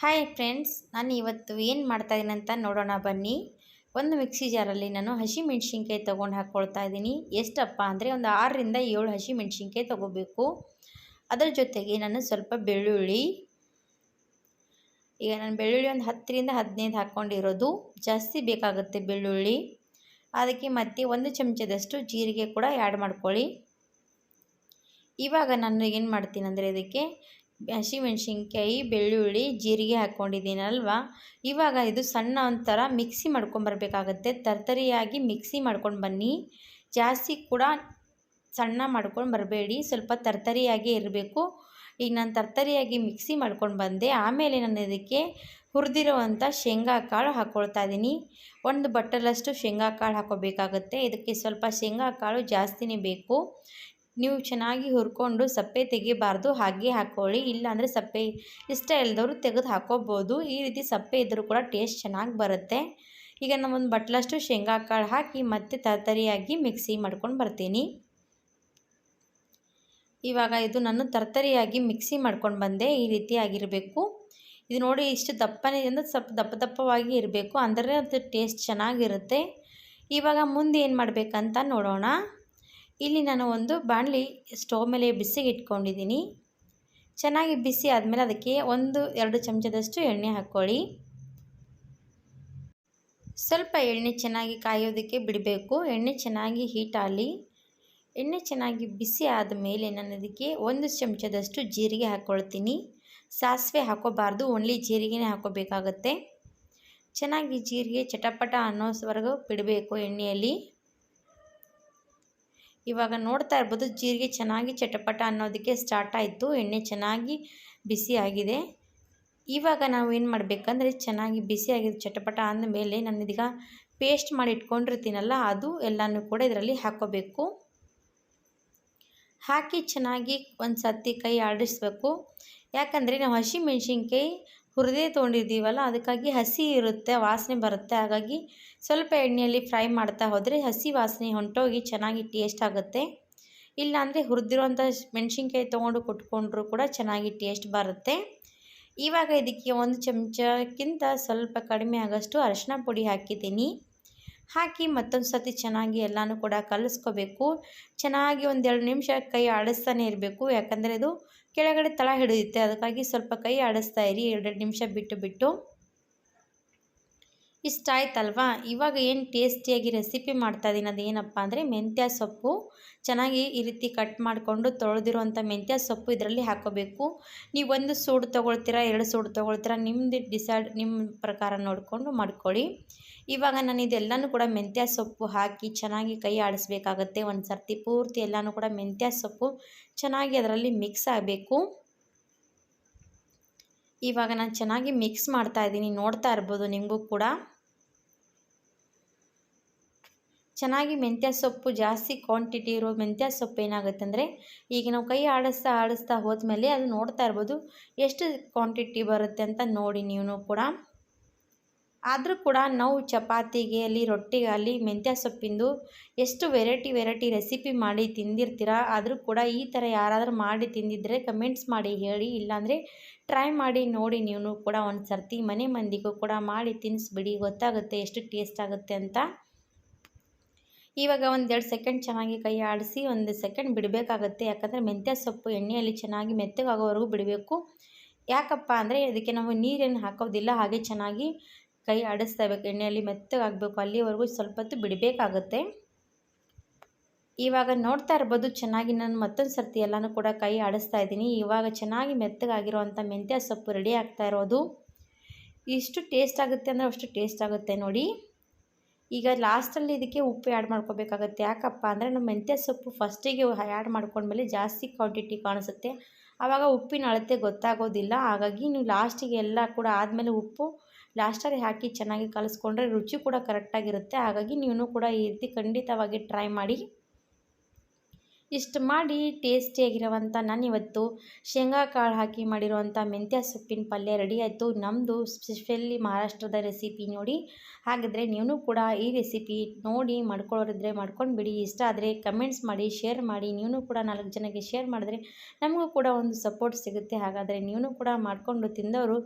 Hi friends ನಾನು ಇವತ್ತು ಏನು ಮಾಡ್ತಾಯಿದ್ದೀನಿ ಅಂತ ನೋಡೋಣ ಬನ್ನಿ. ಒಂದು ಮಿಕ್ಸಿ ಜಾರಲ್ಲಿ ನಾನು ಹಸಿ ಮೆಣಸಿನ್ಕಾಯಿ ತೊಗೊಂಡು ಹಾಕ್ಕೊಳ್ತಾ ಇದ್ದೀನಿ ಎಷ್ಟಪ್ಪ ಅಂದರೆ ಒಂದು ಆರರಿಂದ ಏಳು ಹಸಿ ಮೆಣಸಿನ್ಕಾಯಿ ತೊಗೋಬೇಕು. ಅದರ ಜೊತೆಗೆ ನಾನು ಸ್ವಲ್ಪ ಬೆಳ್ಳುಳ್ಳಿ. ಈಗ ನಾನು ಬೆಳ್ಳುಳ್ಳಿ ಒಂದು ಹತ್ತರಿಂದ ಹದಿನೈದು ಹಾಕ್ಕೊಂಡಿರೋದು ಜಾಸ್ತಿ ಬೇಕಾಗುತ್ತೆ ಬೆಳ್ಳುಳ್ಳಿ. ಅದಕ್ಕೆ ಮತ್ತೆ ಒಂದು ಚಮಚದಷ್ಟು ಜೀರಿಗೆ ಕೂಡ ಆ್ಯಡ್ ಮಾಡ್ಕೊಳ್ಳಿ. ಇವಾಗ ನಾನು ಏನು ಮಾಡ್ತೀನಿ ಅಂದರೆ ಇದಕ್ಕೆ ಹಸಿಮೆಣ್ಸಿನ್ಕಾಯಿ, ಬೆಳ್ಳುಳ್ಳಿ, ಜೀರಿಗೆ ಹಾಕ್ಕೊಂಡಿದ್ದೀನಲ್ವ ಇವಾಗ ಇದು ಸಣ್ಣ ಒಂಥರ ಮಿಕ್ಸಿ ಮಾಡ್ಕೊಂಬರ್ಬೇಕಾಗತ್ತೆ ತರ್ತರಿಯಾಗಿ ಮಿಕ್ಸಿ ಮಾಡ್ಕೊಂಡು ಬನ್ನಿ. ಜಾಸ್ತಿ ಕೂಡ ಸಣ್ಣ ಮಾಡ್ಕೊಂಡು ಬರಬೇಡಿ. ಸ್ವಲ್ಪ ತರ್ತರಿಯಾಗಿ ಇರಬೇಕು. ಈಗ ನಾನು ತರ್ತರಿಯಾಗಿ ಮಿಕ್ಸಿ ಮಾಡ್ಕೊಂಡು ಬಂದೆ. ಆಮೇಲೆ ನಾನು ಇದಕ್ಕೆ ಹುರಿದಿರುವಂಥ ಶೇಂಗಾ ಕಾಳು ಹಾಕ್ಕೊಳ್ತಾ ಇದ್ದೀನಿ ಒಂದು ಬಟ್ಟಲಷ್ಟು ಶೇಂಗಾ ಕಾಳು ಹಾಕೋಬೇಕಾಗತ್ತೆ. ಇದಕ್ಕೆ ಸ್ವಲ್ಪ ಶೇಂಗಾ ಕಾಳು ಜಾಸ್ತಿನೇ ಬೇಕು. ನೀವು ಚೆನ್ನಾಗಿ ಹುರ್ಕೊಂಡು ಸಪ್ಪೆ ತೆಗಿಬಾರ್ದು, ಹಾಗೆ ಹಾಕ್ಕೊಳ್ಳಿ ಇಲ್ಲಾಂದರೆ ಸಪ್ಪೆ ಇಷ್ಟ ಇಲ್ಲದವರು ತೆಗೆದು ಹಾಕೋಬೋದು. ಈ ರೀತಿ ಸಪ್ಪೆ ಇದ್ದರೂ ಕೂಡ ಟೇಸ್ಟ್ ಚೆನ್ನಾಗಿ ಬರುತ್ತೆ. ಈಗ ನಾವೊಂದು ಬಟ್ಲಷ್ಟು ಶೇಂಗಾ ಕಾಳು ಹಾಕಿ ಮತ್ತೆ ತರತರಿಯಾಗಿ ಮಿಕ್ಸಿ ಮಾಡ್ಕೊಂಡು ಬರ್ತೀನಿ. ಇವಾಗ ಇದು ನಾನು ತರತರಿಯಾಗಿ ಮಿಕ್ಸಿ ಮಾಡ್ಕೊಂಡು ಬಂದೆ. ಈ ರೀತಿ ಆಗಿರಬೇಕು. ಇದು ನೋಡಿ ಇಷ್ಟು ದಪ್ಪನೇ ಅಂದರೆ ಸ್ವಲ್ಪ ದಪ್ಪ ದಪ್ಪವಾಗಿ ಇರಬೇಕು. ಅಂದರೆ ಅದು ಟೇಸ್ಟ್ ಚೆನ್ನಾಗಿರುತ್ತೆ. ಇವಾಗ ಮುಂದೆ ಏನು ಮಾಡಬೇಕಂತ ನೋಡೋಣ. ಇಲ್ಲಿ ನಾನು ಒಂದು ಬಾಣಲಿ ಸ್ಟವ್ ಮೇಲೆ ಬಿಸಿಗೆ ಇಟ್ಕೊಂಡಿದ್ದೀನಿ. ಚೆನ್ನಾಗಿ ಬಿಸಿ ಆದಮೇಲೆ ಅದಕ್ಕೆ ಒಂದು, ಎರಡು ಚಮಚದಷ್ಟು ಎಣ್ಣೆ ಹಾಕ್ಕೊಳ್ಳಿ. ಸ್ವಲ್ಪ ಎಣ್ಣೆ ಚೆನ್ನಾಗಿ ಕಾಯೋದಕ್ಕೆ ಬಿಡಬೇಕು. ಎಣ್ಣೆ ಚೆನ್ನಾಗಿ ಹೀಟ್ ಆಗಲಿ. ಎಣ್ಣೆ ಚೆನ್ನಾಗಿ ಬಿಸಿ ಆದ ಮೇಲೆ ನಾನು ಅದಕ್ಕೆ ಒಂದು ಚಮಚದಷ್ಟು ಜೀರಿಗೆ ಹಾಕ್ಕೊಳ್ತೀನಿ. ಸಾಸಿವೆ ಹಾಕೋಬಾರ್ದು, ಓನ್ಲಿ ಜೀರಿಗೆನೇ ಹಾಕೋಬೇಕಾಗತ್ತೆ. ಚೆನ್ನಾಗಿ ಜೀರಿಗೆ ಚಟಪಟ ಅನ್ನೋಸ್ವರೆಗೂ ಬಿಡಬೇಕು ಎಣ್ಣೆಯಲ್ಲಿ. ಇವಾಗ ನೋಡ್ತಾ ಇರ್ಬೋದು ಜೀರಿಗೆ ಚೆನ್ನಾಗಿ ಚಟಪಟ ಅನ್ನೋದಕ್ಕೆ ಸ್ಟಾರ್ಟ್ ಆಯಿತು. ಎಣ್ಣೆ ಚೆನ್ನಾಗಿ ಬಿಸಿ ಆಗಿದೆ. ಇವಾಗ ನಾವು ಏನು ಮಾಡಬೇಕಂದ್ರೆ ಚೆನ್ನಾಗಿ ಬಿಸಿ ಆಗಿದೆ ಚಟಪಟ ಅಂದಮೇಲೆ ನಾನು ಇದೀಗ ಪೇಸ್ಟ್ ಮಾಡಿ ಇಟ್ಕೊಂಡಿರ್ತೀನಲ್ಲ, ಅದು ಎಲ್ಲನೂ ಕೂಡ ಇದರಲ್ಲಿ ಹಾಕೋಬೇಕು ಹಾಕಿ ಚೆನ್ನಾಗಿ ಒಂದು ಸತಿ ಕೈ ಆಡಿಸ್ಬೇಕು. ಯಾಕಂದರೆ ನಾವು ಹಸಿ ಮೆಣಸಿನ್ಕಾಯಿ ಹುರಿದೇ ತೊಗೊಂಡಿದ್ದೀವಲ್ಲ, ಅದಕ್ಕಾಗಿ ಹಸಿ ಇರುತ್ತೆ, ವಾಸನೆ ಬರುತ್ತೆ. ಹಾಗಾಗಿ ಸ್ವಲ್ಪ ಎಣ್ಣೆಯಲ್ಲಿ ಫ್ರೈ ಮಾಡ್ತಾ ಹೋದರೆ ಹಸಿ ವಾಸನೆ ಹೊಂಟೋಗಿ ಚೆನ್ನಾಗಿ ಟೇಸ್ಟ್ ಆಗುತ್ತೆ. ಇಲ್ಲಾಂದರೆ ಹುರಿದಿರೋಂಥ ಮೆಣಸಿನ್ಕಾಯಿ ತೊಗೊಂಡು ಕುಟ್ಕೊಂಡ್ರೂ ಕೂಡ ಚೆನ್ನಾಗಿ ಟೇಸ್ಟ್ ಬರುತ್ತೆ. ಇವಾಗ ಇದಕ್ಕೆ ಒಂದು ಚಮಚಕ್ಕಿಂತ ಸ್ವಲ್ಪ ಕಡಿಮೆ ಆಗೋಷ್ಟು ಅರಶಿನ ಪುಡಿ ಹಾಕಿದ್ದೀನಿ. ಹಾಕಿ ಮತ್ತೊಂದು ಸರ್ತಿ ಚೆನ್ನಾಗಿ ಎಲ್ಲನೂ ಕೂಡ ಕಲಿಸ್ಕೋಬೇಕು. ಚೆನ್ನಾಗಿ ಒಂದೆರಡು ನಿಮಿಷ ಕೈ ಆಡಿಸ್ತಾನೆ ಇರಬೇಕು. ಯಾಕಂದರೆ ಇದು ಕೆಳಗಡೆ ತಳ ಹಿಡಿಯುತ್ತೆ. ಅದಕ್ಕಾಗಿ ಸ್ವಲ್ಪ ಕೈ ಆಡಿಸ್ತಾ ಇರಿ. ಎರಡೆರಡು ನಿಮಿಷ ಬಿಟ್ಟು ಬಿಟ್ಟು. ಇಷ್ಟ ಆಯ್ತಲ್ವಾ ಇವಾಗ ಏನು ಟೇಸ್ಟಿಯಾಗಿ ರೆಸಿಪಿ ಮಾಡ್ತಾ ಇದ್ದೀನಿ ಅದೇನಪ್ಪ ಅಂದರೆ ಮೆಂತ್ಯ ಸೊಪ್ಪು. ಚೆನ್ನಾಗಿ ಈ ರೀತಿ ಕಟ್ ಮಾಡಿಕೊಂಡು ತೊಳೆದಿರುವಂಥ ಮೆಂತ್ಯ ಸೊಪ್ಪು ಇದರಲ್ಲಿ ಹಾಕೋಬೇಕು. ನೀವು ಒಂದು ಸೂಡು ತೊಗೊಳ್ತೀರಾ, ಎರಡು ಸೂಡು ತೊಗೊಳ್ತೀರಾ ನಿಮ್ಮದು ಡಿಸೈಡ್ ನಿಮ್ಮ ಪ್ರಕಾರ ನೋಡಿಕೊಂಡು ಮಾಡ್ಕೊಳ್ಳಿ. ಇವಾಗ ನಾನು ಇದೆಲ್ಲನೂ ಕೂಡ ಮೆಂತ್ಯ ಸೊಪ್ಪು ಹಾಕಿ ಚೆನ್ನಾಗಿ ಕೈ ಆಡಿಸ್ಬೇಕಾಗತ್ತೆ. ಒಂದು ಸರ್ತಿ ಪೂರ್ತಿ ಎಲ್ಲನೂ ಕೂಡ ಮೆಂತ್ಯ ಸೊಪ್ಪು ಚೆನ್ನಾಗಿ ಅದರಲ್ಲಿ ಮಿಕ್ಸ್ ಆಗಬೇಕು. ಇವಾಗ ನಾನು ಚೆನ್ನಾಗಿ ಮಿಕ್ಸ್ ಮಾಡ್ತಾ ಇದ್ದೀನಿ, ನೋಡ್ತಾ ಇರ್ಬೋದು ನಿಮಗೂ ಕೂಡ. ಚೆನ್ನಾಗಿ ಮೆಂತ್ಯ ಸೊಪ್ಪು ಜಾಸ್ತಿ ಕ್ವಾಂಟಿಟಿ ಇರೋ ಮೆಂತ್ಯ ಸೊಪ್ಪು ಏನಾಗುತ್ತೆ ಅಂದರೆ, ಈಗ ನಾವು ಕೈ ಆಡಿಸ್ತಾ ಆಡಿಸ್ತಾ ಹೋದ್ಮೇಲೆ ಅದು ನೋಡ್ತಾ ಇರ್ಬೋದು ಎಷ್ಟು ಕ್ವಾಂಟಿಟಿ ಬರುತ್ತೆ ಅಂತ ನೋಡಿ ನೀವು ಕೂಡ. ಆದರೂ ಕೂಡ ನಾವು ಚಪಾತಿಗೆ ಅಲ್ಲಿ ರೊಟ್ಟಿಗೆ ಅಲ್ಲಿ ಮೆಂತ್ಯ ಸೊಪ್ಪಿಂದು ಎಷ್ಟು ವೆರೈಟಿ ವೆರೈಟಿ ರೆಸಿಪಿ ಮಾಡಿ ತಿಂದಿರ್ತೀರ, ಆದರೂ ಕೂಡ ಈ ಥರ ಯಾರಾದರೂ ಮಾಡಿ ತಿಂದಿದ್ದರೆ ಕಮೆಂಟ್ಸ್ ಮಾಡಿ ಹೇಳಿ, ಇಲ್ಲಾಂದರೆ ಟ್ರೈ ಮಾಡಿ ನೋಡಿ ನೀವು ಕೂಡ ಒಂದು ಸರ್ತಿ ಮನೆ ಮಂದಿಗೂ ಕೂಡ ಮಾಡಿ ತಿನ್ನಿಸ್ಬಿಡಿ ಗೊತ್ತಾಗುತ್ತೆ ಎಷ್ಟು ಟೇಸ್ಟ್ ಆಗುತ್ತೆ ಅಂತ. ಇವಾಗ ಒಂದೆರಡು ಸೆಕೆಂಡ್ ಚೆನ್ನಾಗಿ ಕೈ ಆಡಿಸಿ ಒಂದು ಸೆಕೆಂಡ್ ಬಿಡಬೇಕಾಗುತ್ತೆ. ಯಾಕಂದರೆ ಮೆಂತ್ಯ ಸೊಪ್ಪು ಎಣ್ಣೆಯಲ್ಲಿ ಚೆನ್ನಾಗಿ ಮೆತ್ತಗಾಗೋವರೆಗೂ ಬಿಡಬೇಕು. ಯಾಕಪ್ಪ ಅಂದರೆ ಅದಕ್ಕೆ ನಾವು ನೀರೇನು ಹಾಕೋದಿಲ್ಲ, ಹಾಗೆ ಚೆನ್ನಾಗಿ ಕೈ ಆಡಿಸ್ತಾ ಇರಬೇಕು. ಎಣ್ಣೆಯಲ್ಲಿ ಮೆತ್ತಗಾಗಬೇಕು. ಅಲ್ಲಿವರೆಗೂ ಸ್ವಲ್ಪ ಹೊತ್ತು ಬಿಡಬೇಕಾಗತ್ತೆ. ಇವಾಗ ನೋಡ್ತಾ ಇರ್ಬೋದು ಚೆನ್ನಾಗಿ ನಾನು ಮತ್ತೊಂದು ಸರ್ತಿ ಎಲ್ಲನೂ ಕೂಡ ಕೈ ಆಡಿಸ್ತಾ ಇದ್ದೀನಿ. ಇವಾಗ ಚೆನ್ನಾಗಿ ಮೆತ್ತಗಾಗಿರುವಂಥ ಮೆಂತ್ಯ ಸೊಪ್ಪು ರೆಡಿ ಆಗ್ತಾ ಇರೋದು. ಇಷ್ಟು ಟೇಸ್ಟ್ ಆಗುತ್ತೆ ಅಂದರೆ ಅಷ್ಟು ಟೇಸ್ಟ್ ಆಗುತ್ತೆ ನೋಡಿ. ಈಗ ಲಾಸ್ಟಲ್ಲಿ ಇದಕ್ಕೆ ಉಪ್ಪು ಆ್ಯಡ್ ಮಾಡ್ಕೋಬೇಕಾಗುತ್ತೆ. ಯಾಕಪ್ಪ ಅಂದರೆ ನಮ್ಮ ಮೆಂತ್ಯ ಸೊಪ್ಪು ಫಸ್ಟಿಗೆ ಆ್ಯಡ್ ಮಾಡ್ಕೊಂಡ್ಮೇಲೆ ಜಾಸ್ತಿ ಕ್ವಾಂಟಿಟಿ ಕಾಣಿಸುತ್ತೆ. ಆವಾಗ ಉಪ್ಪಿನ ಅಳತೆ ಗೊತ್ತಾಗೋದಿಲ್ಲ. ಹಾಗಾಗಿ ನೀವು ಲಾಸ್ಟಿಗೆ ಎಲ್ಲ ಕೂಡ ಆದಮೇಲೆ ಉಪ್ಪು ಲಾಸ್ಟಲ್ಲಿ ಹಾಕಿ ಚೆನ್ನಾಗಿ ಕಲಿಸ್ಕೊಂಡ್ರೆ ರುಚಿ ಕೂಡ ಕರೆಕ್ಟಾಗಿರುತ್ತೆ ಹಾಗಾಗಿ ನೀವು ಕೂಡ ಈ ರೀತಿ ಖಂಡಿತವಾಗಿ ಟ್ರೈ ಮಾಡಿ. ಇಷ್ಟು ಮಾಡಿ ಟೇಸ್ಟಿಯಾಗಿರೋವಂಥ ನಾನು ಇವತ್ತು ಶೇಂಗಾ ಕಾಳು ಹಾಕಿ ಮಾಡಿರುವಂಥ ಮೆಂತ್ಯ ಸೊಪ್ಪಿನ ಪಲ್ಯ ರೆಡಿ ಆಯಿತು. ನಮ್ಮದು ಸ್ಪೆಷಲಿ ಮಹಾರಾಷ್ಟ್ರದ ರೆಸಿಪಿ ನೋಡಿ. ಹಾಗಿದ್ರೆ ನೀವು ಕೂಡ ಈ ರೆಸಿಪಿ ನೋಡಿ ಮಾಡ್ಕೊಳ್ಳೋರಿದ್ರೆ ಮಾಡ್ಕೊಂಡು ಬಿಡಿ ಇಷ್ಟ ಆದರೆ ಕಮೆಂಟ್ಸ್ ಮಾಡಿ ಶೇರ್ ಮಾಡಿ ನೀವು ಕೂಡ ನಾಲ್ಕು ಜನಕ್ಕೆ ಶೇರ್ ಮಾಡಿದ್ರೆ ನಮಗೂ ಕೂಡ ಒಂದು ಸಪೋರ್ಟ್ ಸಿಗುತ್ತೆ. ಹಾಗಾದರೆ ನೀವು ಕೂಡ ಮಾಡಿಕೊಂಡು ತಿಂದವರು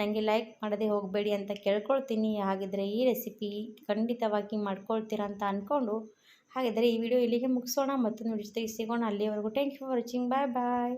ನನಗೆ ಲೈಕ್ ಮಾಡದೆ ಹೋಗಬೇಡಿ ಅಂತ ಕೇಳ್ಕೊಳ್ತೀನಿ. ಹಾಗಿದ್ರೆ ಈ ರೆಸಿಪಿ ಖಂಡಿತವಾಗಿ ಮಾಡ್ಕೊಳ್ತೀರ ಅಂತ ಅಂದ್ಕೊಂಡು ಹಾಗಿದ್ದರೆ ಈ ವಿಡಿಯೋ ಇಲ್ಲಿಗೆ ಮುಗಿಸೋಣ. ಮತ್ತೊಂದು ವಿಡಿಯೋ ಜೊತೆಗೆ ಸಿಗೋಣ. ಅಲ್ಲಿಯವರೆಗೂ thank you for watching bye bye